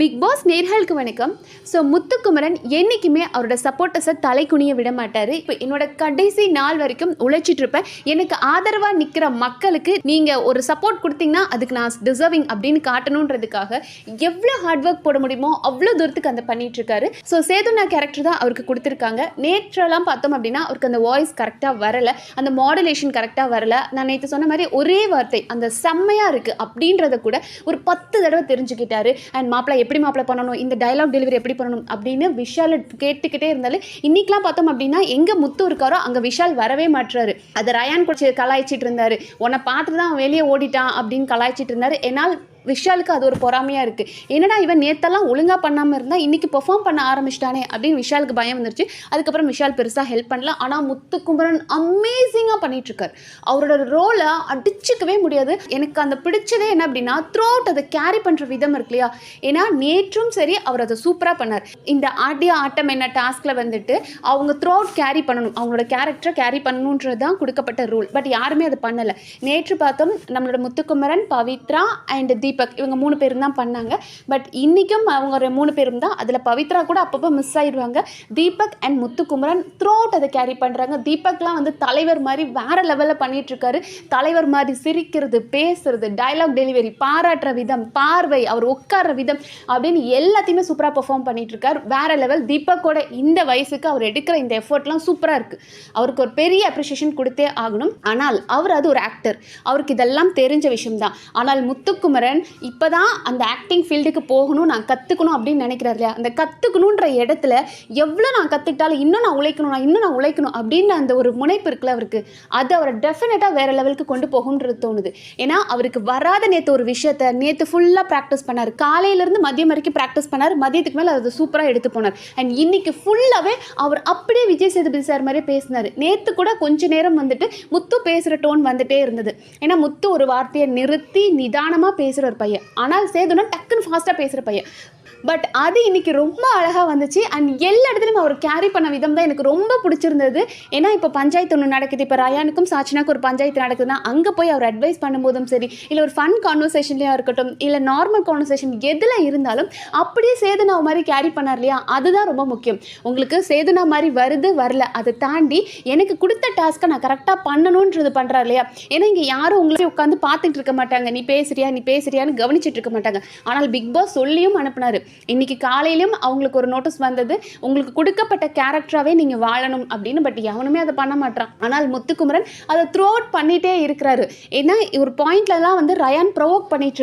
Big pass நேர்களுக்கு வணக்கம். So Muthukumaran என்றைக்குமே அவரோட சப்போர்ட்டர்ஸை தலை குனிய விட மாட்டார். இப்போ என்னோட கடைசி நாள் வரைக்கும் உழைச்சிட்டு இருப்பேன் எனக்கு ஆதரவாக நிற்கிற மக்களுக்கு நீங்கள் ஒரு சப்போர்ட் கொடுத்தீங்கன்னா அதுக்கு நான் டிசர்விங் அப்படின்னு காட்டணுன்றதுக்காக எவ்வளோ ஹார்ட் ஒர்க் போட முடியுமோ அவ்வளோ தூரத்துக்கு அந்த பண்ணிகிட்ருக்காரு இருக்காரு. ஸோ சேதுனா கேரக்டர் தான் அவருக்கு கொடுத்துருக்காங்க. நேற்றெல்லாம் பார்த்தோம் அப்படின்னா அவருக்கு அந்த வாய்ஸ் கரெக்டாக வரல. அந்த மாடுலேஷன் கரெக்டாக வரல. நான் நேற்று சொன்ன மாதிரி ஒரே வார்த்தை அந்த செம்மையாக இருக்குது அப்படின்றத கூட ஒரு பத்து தடவை தெரிஞ்சுக்கிட்டாரு. அண்ட் மாப்பிள்ளை எப்படி மாப்பிள்ள பண்ணணும்? இந்த டைலாக் டெலிவரி எப்படி பண்ணணும்? அப்படின்னு விஷால் கேட்டுக்கிட்டே இருந்தாலும் இன்னைக்கெலாம் பார்த்தோம் அப்படின்னா எங்கே முத்து இருக்காரோ அங்கே விஷால் வரவே மாட்டுறாரு அதை ரயான் குடிச்சு கலாய்ச்சிட்டு இருந்தார். உன்னை பார்த்துட்டு தான் அவன் வெளியே ஓடிட்டான் அப்படின்னு கலாய்ச்சிட்டு இருந்தார். என்னால் விஷாலுக்கு அது ஒரு பொறாமையாக இருக்குது என்னடா இவன் நேத்தெல்லாம் ஒழுங்காக பண்ணாமல் இருந்தால் இன்றைக்கி பெர்ஃபார்ம் பண்ண ஆரம்பிச்சிட்டானே அப்படின்னு விஷாலுக்கு பயம் வந்துருச்சு. அதுக்கப்புறம் விஷால் பெருசாக ஹெல்ப் பண்ணல. ஆனால் முத்துக்குமரன் அமேசிங்காக பண்ணிகிட்ருக்கார் அவரோட ரோலை அடிச்சுக்கவே முடியாது. எனக்கு அந்த பிடிச்சதே என்ன அப்படின்னா த்ரூ அவுட் அதை கேரி பண்ணுற விதம் இருக்கு இல்லையா? ஏன்னா நேற்றும் சரி அவர் அதை சூப்பராக பண்ணார். இந்த ஆடிய ஆட்டம் என்ன டாஸ்கில் வந்துட்டு அவங்க த்ரூ அவுட் கேரி பண்ணணும். அவங்களோட கேரக்டரை கேரி பண்ணணுன்றது தான் கொடுக்கப்பட்ட ரூல் பட் யாருமே அதை பண்ணலை. நேற்று பார்த்தோம் நம்மளோட முத்துக்குமரன் பவித்ரா அண்ட் தீப் தீபக் இவங்க மூணு பேரும் தான் பண்ணாங்க. பட் இன்றைக்கும் அவங்க ஒரு மூணு பேரும் தான். அதில் பவித்ரா கூட அப்பப்போ மிஸ் ஆயிடுவாங்க Deepak and Muthukumaran throw out அதை கேரி பண்ணுறாங்க தீபக்லாம் வந்து தலைவர் மாதிரி வேறு லெவலில் பண்ணிகிட்ருக்காரு தலைவர் மாதிரி சிரிக்கிறது பேசுறது டைலாக் டெலிவரி பாராட்டுற விதம் பார்வை அவர் உட்கார்ற விதம் அப்படின்னு எல்லாத்தையுமே சூப்பராக பெர்ஃபார்ம் பண்ணிகிட்ருக்கார் வேறு லெவல் தீபக்கோட இந்த வயசுக்கு அவர் எடுக்கிற இந்த எஃபர்ட்லாம் சூப்பராக இருக்குது அவருக்கு ஒரு பெரிய அப்ரிஷியேஷன் கொடுத்தே ஆகணும். ஆனால் அவர் அது ஒரு ஆக்டர் அவருக்கு இதெல்லாம் தெரிஞ்ச விஷயம்தான். ஆனால் முத்துக்குமரன் இப்போ தான் அந்த ஆக்டிங் ஃபீல்டுக்கு போகணும் நான் கற்றுக்கணும் அப்படின்னு நினைக்கிறார் இல்லையா? அந்த கற்றுக்கணுன்ற இடத்துல எவ்வளோ நான் கற்றுக்கிட்டாலும் இன்னும் நான் உழைக்கணும் நான் இன்னும் நான் உழைக்கணும் அப்படின்னு அந்த ஒரு முனைப்பு இருக்குல்ல அவருக்கு. அது அவரை டெஃபினட்டாக வேறு லெவலுக்கு கொண்டு போகும்ன்றது தோணுது. ஏன்னா அவருக்கு வராத நேற்று ஒரு விஷயத்த நேற்று ஃபுல்லாக ப்ராக்டிஸ் பண்ணார். காலையிலேருந்து மதியம் வரைக்கும் ப்ராக்டிஸ் பண்ணார். மதியத்துக்கு மேலே அதை சூப்பராக எடுத்து போனார். அண்ட் இன்னைக்கு ஃபுல்லாகவே அவர் அப்படியே விஜய் சேதுபதி சார் மாதிரி பேசினார். நேற்று கூட கொஞ்ச நேரம் வந்துட்டு முத்து பேசுகிற டோன் வந்துட்டே இருந்தது. ஏன்னா முத்து ஒரு வார்த்தையை நிறுத்தி நிதானமாக பேசுகிற ஒரு பையன். ஆனால் சேதுனா டக்குன்னு ஃபாஸ்ட்டாக பேசுகிற பையன். பட் அது இன்றைக்கி ரொம்ப அழகாக வந்துச்சு. அண்ட் எல்லா இடத்துலையும் அவர் கேரி பண்ண விதம் தான் எனக்கு ரொம்ப பிடிச்சிருந்தது. ஏன்னா இப்போ பஞ்சாயத்து ஒன்று நடக்குது. இப்போ ரயானுக்கும் சாச்சினாக்கும் ஒரு பஞ்சாயத்து நடக்குதுன்னா அங்கே போய் அவர் அட்வைஸ் பண்ணும்போதும் சரி இல்லை ஒரு ஃபன் கான்வர்சேஷன்லேயும் இருக்கட்டும் இல்லை நார்மல் கான்வர்சேஷன் எதில் இருந்தாலும் அப்படியே சேதுனா மாதிரி கேரி பண்ணார் இல்லையா? அதுதான் ரொம்ப முக்கியம். உங்களுக்கு சேதுனா மாதிரி வருது வரல அதை தாண்டி எனக்கு கொடுத்த டாஸ்க்கை நான் கரெக்டாக பண்ணணுன்றது பண்ணுறாரு இல்லையா? ஏன்னா இங்கே யாரும் உங்களே உட்காந்து பார்த்துட்டு இருக்க மாட்டாங்க. நீ பேசுறியா நீ பேசுறியான்னு கவனிச்சிட்டு இருக்க மாட்டாங்க. ஆனால் பிக் பாஸ் சொல்லியும் அனுப்புனாரு. இன்னைக்கு காலையிலும் அவங்களுக்கு ஒரு நோட்டீஸ் வந்தது. உங்களுக்கு கொடுக்கப்பட்ட கேரக்டராகவே நீங்கள் வாழணும் அப்படின்னு பட் எவனுமே அதை பண்ண மாட்டான் ஆனால் முத்துக்குமரன் அதை த்ரோ அவுட் பண்ணிகிட்டே இருக்கிறாரு. ஏன்னா ஒரு பாயிண்ட்லலாம் வந்து ரயான் ப்ரொவோக் பண்ணிட்டு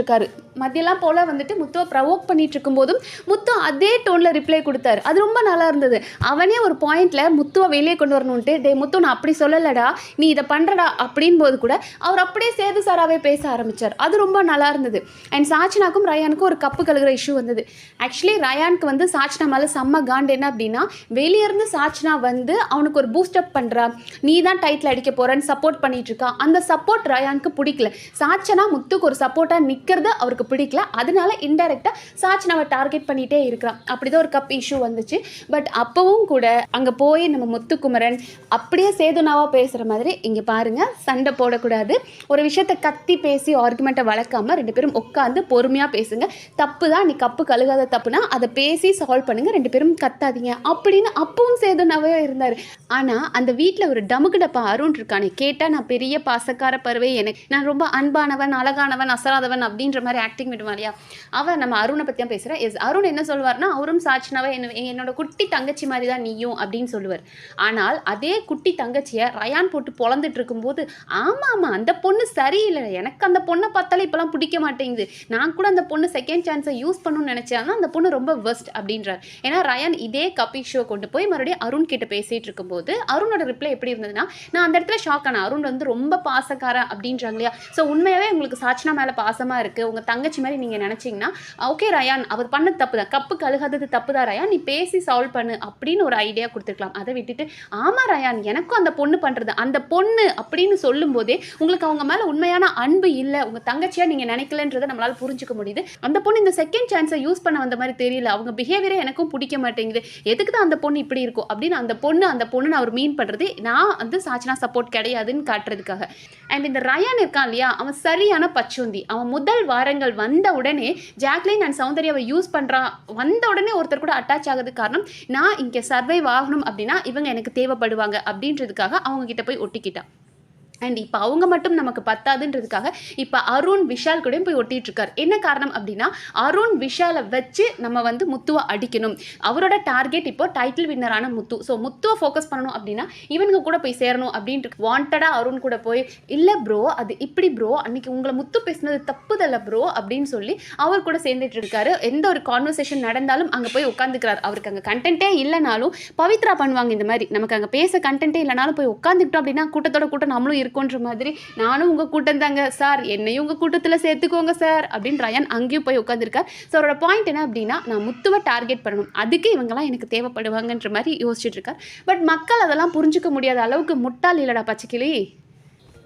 மதியெல்லாம் மத்தியெல்லாம் போல் வந்துட்டு முத்துவை ப்ரவோக் பண்ணிட்டு இருக்கும்போதும் முத்து அதே டோனில் ரிப்ளை கொடுத்தாரு. அது ரொம்ப நல்லா இருந்தது. அவனே ஒரு பாயிண்டில் முத்துவை வெளியே கொண்டு வரணுன்ட்டு டே முத்து நான் அப்படி சொல்லலடா. நீ இதை பண்ணுறடா அப்படின் போது கூட அவர் அப்படியே சேது சாராகவே பேச ஆரம்பிச்சார். அது ரொம்ப நல்லா இருந்தது. அண்ட் சாச்சினாக்கும் ரயானுக்கும் ஒரு கப்பு கழுகுற இஷ்யூ வந்தது. ஆக்சுவலி ரயானுக்கு வந்து சாச்சினா மேலே செம்ம காண்டு. என்ன அப்படின்னா வெளியேருந்து சாச்சினா வந்து அவனுக்கு ஒரு பூஸ்டப் பண்ணுறா நீ தான் டைட்டில் அடிக்க போகிறேன்னு சப்போர்ட் பண்ணிட்டு இருக்கா அந்த சப்போர்ட் ரயானுக்கு பிடிக்கல. சாச்சனா முத்துக்கு ஒரு சப்போர்ட்டாக நிற்கிறது அவருக்கு பிடிக்கல. அதனால இன்டெரக்டாக நம்ம டார்கெட் பண்ணிகிட்டே இருக்கிறான். அப்படிதான் ஒரு கப் இஷ்யூ வந்துச்சு. பட் அப்போவும் கூட அங்கே போய் நம்ம முத்துக்குமரன் அப்படியே சேதுனாவாக பேசுகிற மாதிரி இங்கே பாருங்கள் சண்டை போடக்கூடாது. ஒரு விஷயத்தை கத்தி பேசி ஆர்குமெண்ட்டை வளர்க்காம ரெண்டு பேரும் உட்காந்து பொறுமையாக பேசுங்க. தப்பு தான் நீ கப்பு கழுகாத தப்புனா அதை பேசி சால்வ் பண்ணுங்க ரெண்டு பேரும் கத்தாதீங்க. அப்படின்னு அப்பவும் சேதுனாவே இருந்தார். ஆனால் அந்த வீட்டில் ஒரு டமுக்கு டப்பா அருண் இருக்கானே கேட்டால் நான் பெரிய பாசக்கார பறவை எனக்கு நான் ரொம்ப அன்பானவன் அழகானவன் அசராதவன் அப்படின்ற மாதிரி ஆக்டிங் விடுவான் இல்லையா? அவன் நம்ம அருணை பற்றி தான் பேசுகிறேன் எஸ் அருண் என்ன சொல்வார்னா அவரும் சாட்சினாவே என்ன என்னோட குட்டி தங்கச்சி மாதிரி தான் நீயும் அப்படின்னு சொல்லுவார். ஆனால் அதே குட்டி தங்கச்சியை ரயான் போட்டு பொழந்துட்டு இருக்கும்போது ஆமாம் ஆமாம் அந்த பொண்ணு சரியில்லை. எனக்கு அந்த பொண்ணை பார்த்தாலே இப்போலாம் பிடிக்க மாட்டேங்குது. நான் கூட அந்த பொண்ணு செகண்ட் சான்ஸை யூஸ் பண்ணணும்னு நினச்சேன் அந்த பொண்ணு ரொம்ப வெஸ்ட் அப்படின்றார். ஏன்னா ரயான் இதே கபி ஷோ கொண்டு போய் மறுபடியும் அருண் கிட்ட பேசிகிட்டு இருக்கும்போது அருணோட ரிப்ளை எப்படி இருந்ததுன்னா நான் அந்த இடத்துல ஷாக் ஆனேன். அருண் வந்து ரொம்ப பாசக்காரன் அப்படின்றாங்க இல்லையா? ஸோ உண்மையாகவே உங்களுக்கு சாட்சினா மேலே பாசமாக இருக்குது உங்கள் தங்கச்சி மாதிரி நீங்கள் நினச்சிங்கன்னா ஓகே ரயான் அவர் பண்ணது தப்பு தான் கப்பு கழுகாதது தப்பு தான் ரயான். நீ பேசி சால்வ் பண்ணு அப்படின்னு ஒரு ஐடியா கொடுத்துருக்கலாம். அதை விட்டுட்டு ஆமாம் ரயான் எனக்கும் அந்த பொண்ணு பண்ணுறது அந்த பொண்ணு அப்படின்னு சொல்லும்போதே உங்களுக்கு அவங்க மேலே உண்மையான அன்பு இல்லை. உங்கள் தங்கச்சியாக நீங்கள் நினைக்கலன்றதை நம்மளால் புரிஞ்சுக்க முடியுது. அந்த பொண்ணு இந்த செகண்ட் சான்ஸை யூஸ் பண்ண வந்த மாதிரி தெரியல. அவங்க பிஹேவியரே எனக்கும் பிடிக்க மாட்டேங்குது. எதுக்கு தான் அந்த பொண்ணு இப்படி இருக்கும் அப்படின்னு அந்த பொண்ணு அந்த பொண்ணு அவர் மீன் பண்ணுறது நான் வந்து சாச்சனா சப்போர்ட் கிடையாதுன்னு காட்டுறதுக்காக. அண்ட் இந்த ரயான் இருக்கான் இல்லையா? அவன் சரியான பச்சோந்தி. அவன் முதல் வாரங்கள் விஷயங்கள் வந்த உடனே ஜாக்லின் அண்ட் சௌந்தர்யாவை யூஸ் பண்ணுறா வந்த உடனே ஒருத்தர் கூட அட்டாச் ஆகுது காரணம் நான் இங்கே சர்வைவ் ஆகணும் அப்படின்னா இவங்க எனக்கு தேவைப்படுவாங்க அப்படின்றதுக்காக அவங்க கிட்ட போய் ஒட்டிக்கிட்டான் அண்ட் இப்போ அவங்க மட்டும் நமக்கு பத்தாதுன்றதுக்காக இப்போ அருண் விஷால் கூடயும் போய் ஒட்டிகிட்டு இருக்கார் என்ன காரணம் அப்படின்னா அருண் விஷாலை வச்சு நம்ம வந்து முத்துவை அடிக்கணும். அவரோட டார்கெட் இப்போ டைட்டில் வின்னரான முத்து. ஸோ முத்துவை ஃபோக்கஸ் பண்ணணும் அப்படின்னா இவனுங்க கூட போய் சேரணும் அப்படின்ட்டு வாண்டடாக அருண் கூட போய் இல்லை ப்ரோ அது இப்படி ப்ரோ அன்னைக்கு உங்களை முத்து பேசினது தப்புதல்ல ப்ரோ அப்படின்னு சொல்லி அவர் கூட சேர்ந்துட்டு இருக்காரு எந்த ஒரு கான்வர்சேஷன் நடந்தாலும் அங்கே போய் உட்காந்துக்கிறார் அவருக்கு அங்கே கண்டென்ட்டே இல்லைனாலும் பவித்ரா பண்ணுவாங்க இந்த மாதிரி. நமக்கு அங்கே பேச கண்டென்ட்டே இல்லைனாலும் போய் உட்காந்துக்கிட்டோம் அப்படின்னா கூட்டத்தோட கூட்டம் நம்மளும் இருக்கோன்ற மாதிரி நானும் உங்கள் கூட்டம் தாங்க சார் என்னையும் உங்கள் கூட்டத்தில் சேர்த்துக்கோங்க சார் அப்படின்னு ரயான் அங்கேயும் போய் உட்காந்துருக்கார் ஸோ அவரோட பாயிண்ட் என்ன அப்படின்னா நான் முத்துவை டார்கெட் பண்ணணும். அதுக்கு இவங்கெல்லாம் எனக்கு தேவைப்படுவாங்கன்ற மாதிரி யோசிச்சுட்டு இருக்கார். பட் மக்கள் அதெல்லாம் புரிஞ்சுக்க முடியாத அளவுக்கு முட்டாள் இல்லடா பச்சைக்கிளி.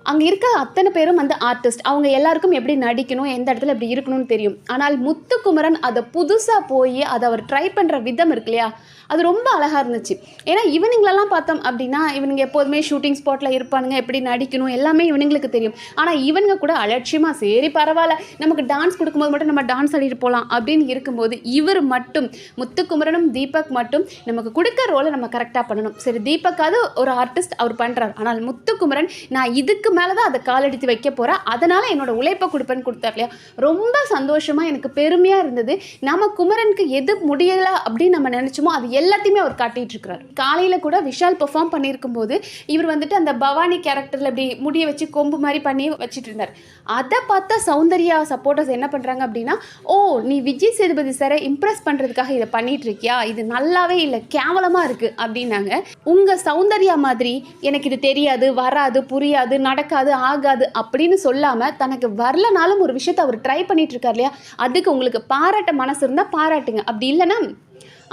அங்கே இருக்க அத்தனை பேரும் வந்து ஆர்டிஸ்ட் அவங்க எல்லாருக்கும் எப்படி நடிக்கணும் எந்த இடத்துல எப்படி இருக்கணும்னு தெரியும். ஆனால் முத்துக்குமரன் அதை புதுசாக போய் அதை அவர் ட்ரை பண்ணுற விதம் இருக்கு இல்லையா? அது ரொம்ப அழகாக இருந்துச்சு. ஏன்னா இவனுங்களெல்லாம் பார்த்தோம் அப்படின்னா இவனுங்க எப்போதுமே ஷூட்டிங் ஸ்பாட்டில் இருப்பானுங்க எப்படி நடிக்கணும் எல்லாமே இவனுங்களுக்கு தெரியும். ஆனால் இவனுங்க கூட அலட்சியமாக சரி பரவாயில்ல நமக்கு டான்ஸ் கொடுக்கும்போது மட்டும் நம்ம டான்ஸ் ஆடிட்டு போகலாம் அப்படின்னு இருக்கும்போது இவர் மட்டும் முத்துக்குமரனும் தீபக் மட்டும் நமக்கு கொடுக்க ரோலை நம்ம கரெக்டாக பண்ணணும். சரி தீபக்காவது ஒரு ஆர்டிஸ்ட் அவர் பண்ணுறார் ஆனால் முத்துக்குமரன் நான் இதுக்கு மேலே தான் அதை காலெடுத்து வைக்க போகிறேன் அதனால் என்னோட உழைப்பை கொடுப்பேன்னு கொடுத்தார் இல்லையா? ரொம்ப சந்தோஷமாக எனக்கு பெருமையாக இருந்தது. நம்ம குமரனுக்கு எது முடியலை அப்படின்னு நம்ம நினச்சோமோ அது எல்லாத்தையுமே அவர் காட்டிட்டு இருக்கிறார். காலையில் கூட விஷால் பெர்ஃபார்ம் பண்ணியிருக்கும் போது இவர் வந்துட்டு அந்த பவானி கேரக்டரில் இப்படி முடிய வச்சு கொம்பு மாதிரி பண்ணி வச்சுட்டு இருந்தார். அதை பார்த்தா சௌந்தர்யா சப்போர்ட்டர்ஸ் என்ன பண்ணுறாங்க அப்படின்னா ஓ நீ விஜய் சேதுபதி சாரை இம்ப்ரெஸ் பண்ணுறதுக்காக இதை பண்ணிட்டு இருக்கியா? இது நல்லாவே இல்லை கேவலமாக இருக்குது அப்படின்னாங்க. உங்கள் சௌந்தர்யா மாதிரி எனக்கு இது தெரியாது வராது புரியாது நடக்காது ஆகாது அப்படின்னு சொல்லாமல் தனக்கு வரலனாலும் ஒரு விஷயத்தை அவர் ட்ரை பண்ணிட்டு இருக்கார் இல்லையா? அதுக்கு உங்களுக்கு பாராட்ட மனசு இருந்தால் பாராட்டுங்க. அப்படி இல்லைன்னா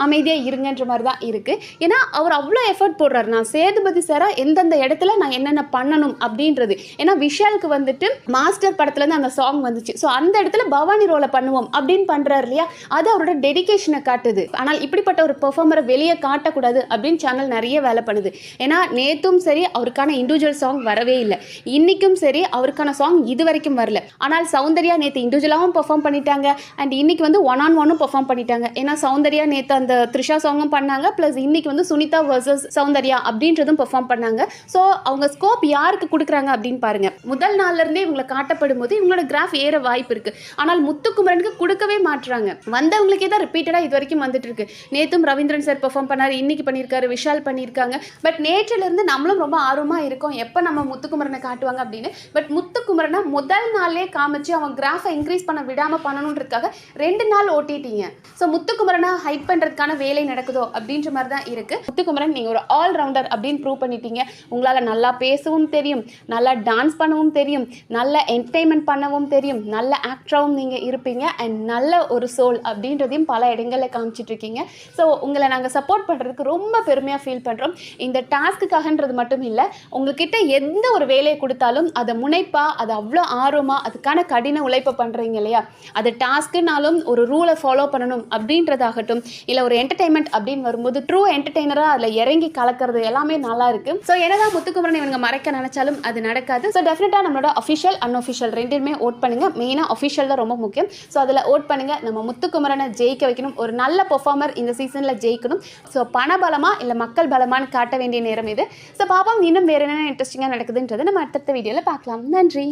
அமைதியாக இருங்கன்ற மாதிரி தான் இருக்குது ஏன்னா அவர் அவ்வளோ எஃபர்ட் போடுறாரு. நான் சேதுபதி சாராக எந்தெந்த இடத்துல நான் என்னென்ன பண்ணணும் அப்படின்றது. ஏன்னா விஷாலுக்கு வந்துட்டு மாஸ்டர் படத்துலேருந்து அந்த சாங் வந்துச்சு. ஸோ அந்த இடத்துல பவானி ரோலை பண்ணுவோம் அப்படின்னு பண்ணுறாரு இல்லையா? அது அவரோட டெடிகேஷனை காட்டுது. ஆனால் இப்படிப்பட்ட ஒரு பெர்ஃபார்மரை வெளியே காட்டக்கூடாது அப்படின்னு சேனல் நிறைய வேலை பண்ணுது. ஏன்னா நேத்தும் சரி அவருக்கான இண்டிவிஜுவல் சாங் வரவே இல்லை. இன்றைக்கும் சரி அவருக்கான சாங் இது வரைக்கும் வரல. ஆனால் சௌந்தர்யா நேற்று இண்டிவிஜுவலாகவும் பெர்ஃபார்ம் பண்ணிட்டாங்க. அண்ட் இன்னைக்கு வந்து ஒன் ஆன் ஒன்னும் பெர்ஃபார்ம் பண்ணிட்டாங்க. ஏன்னா சௌந்தர்யா நேற்று அந்த த்ரிஷா சாங்கும் பண்ணாங்க. ப்ளஸ் இன்னைக்கு வந்து சுனிதா வர்சஸ் சௌந்தர்யா அப்படின்றதும் பெர்ஃபார்ம் பண்ணாங்க. ஸோ அவங்க ஸ்கோப் யாருக்கு கொடுக்குறாங்க அப்படின்னு பாருங்க. முதல் நாள்லேருந்தே இவங்களை காட்டப்படும் போது இவங்களோட கிராஃப் ஏற வாய்ப்பு இருக்கு. ஆனால் முத்துக்குமரனுக்கு கொடுக்கவே மாட்டுறாங்க வந்தவங்களுக்கே தான் ரிப்பீட்டடாக இது வரைக்கும் வந்துட்டு இருக்கு. நேற்றும் ரவீந்திரன் சார் பெர்ஃபார்ம் பண்ணார் இன்னைக்கு பண்ணியிருக்காரு விஷால் பண்ணியிருக்காங்க பட் நேற்றுலேருந்து நம்மளும் ரொம்ப ஆர்வமாக இருக்கோம். எப்போ நம்ம முத்துக்குமரனை காட்டுவாங்க அப்படின்னு. பட் முத்துக்குமரனை முதல் நாளே காமிச்சு அவன் கிராஃபை இன்க்ரீஸ் பண்ண விடாமல் பண்ணணுன்றதுக்காக ரெண்டு நாள் ஓட்டிட்டீங்க. ஸோ முத்துக்குமரனை ஹெல்ப் பண்ணுறதுக்கான வேலை நடக்குதோ அப்படின்ற மாதிரி தான் இருக்குது முத்துக்குமரன் நீங்கள் ஒரு ஆல்ரவுண்டர் அப்படின்னு ப்ரூவ் பண்ணிட்டீங்க. உங்களால் நல்லா பேசவும் தெரியும் நல்லா டான்ஸ் பண்ணவும் தெரியும் நல்ல என்டர்டைன்மெண்ட் பண்ணவும் தெரியும் நல்ல ஆக்டராகவும் நீங்கள் இருப்பீங்க. அண்ட் நல்ல ஒரு சோல் அப்படின்றதையும் பல இடங்களில் காமிச்சிட்டு இருக்கீங்க. ஸோ உங்களை நாங்கள் சப்போர்ட் பண்ணுறதுக்கு ரொம்ப பெருமையாக ஃபீல் பண்ணுறோம் இந்த டாஸ்க்குக்காகன்றது மட்டும் இல்லை உங்ககிட்ட எந்த ஒரு வேலையை கொடுத்தாலும் அதை முனைப்பாக அதை அவ்வளோ ஆர்வமாக அதுக்கான கடின உழைப்பை பண்ணுறீங்க இல்லையா? அது டாஸ்க்குனாலும் ஒரு ரூலை ஃபாலோ பண்ணணும் அப்படின்றதாகட்டும் இல்லை ஒரு என்டர்டைன்மெண்ட் அப்படின்னு வரும்போது ட்ரூ என்டர்டைனராக அதில் இறங்கி கலக்கிறது எல்லாமே நல்லா இருக்கு. ஸோ என்னதான் முத்துக்குமரன் இவங்க மறைக்க நினைச்சாலும் அது நடக்காது. ஸோ டெஃபினட்டாக நம்மளோட அஃபிஷியல் அன்அஃபிஷியல் ரெண்டுமே ஓட் பண்ணுங்க. மெயினாக அஃபிஷியல் தான் ரொம்ப முக்கியம். ஸோ அதில் ஓட் பண்ணுங்க. நம்ம முத்துக்குமரனை ஜெயிக்க வைக்கணும். ஒரு நல்ல பெர்ஃபார்மர் இந்த சீசனில் ஜெயிக்கணும். ஸோ பணபலமா இல்லை மக்கள் பலமான்னு காட்ட வேண்டிய நேரம் இது. ஸோ பாப்பா இன்னும் வேறு என்னென்ன இன்ட்ரெஸ்டிங்காக நடக்குதுன்றது நம்ம அடுத்த வீடியோவில் பார்க்கலாம். நன்றி.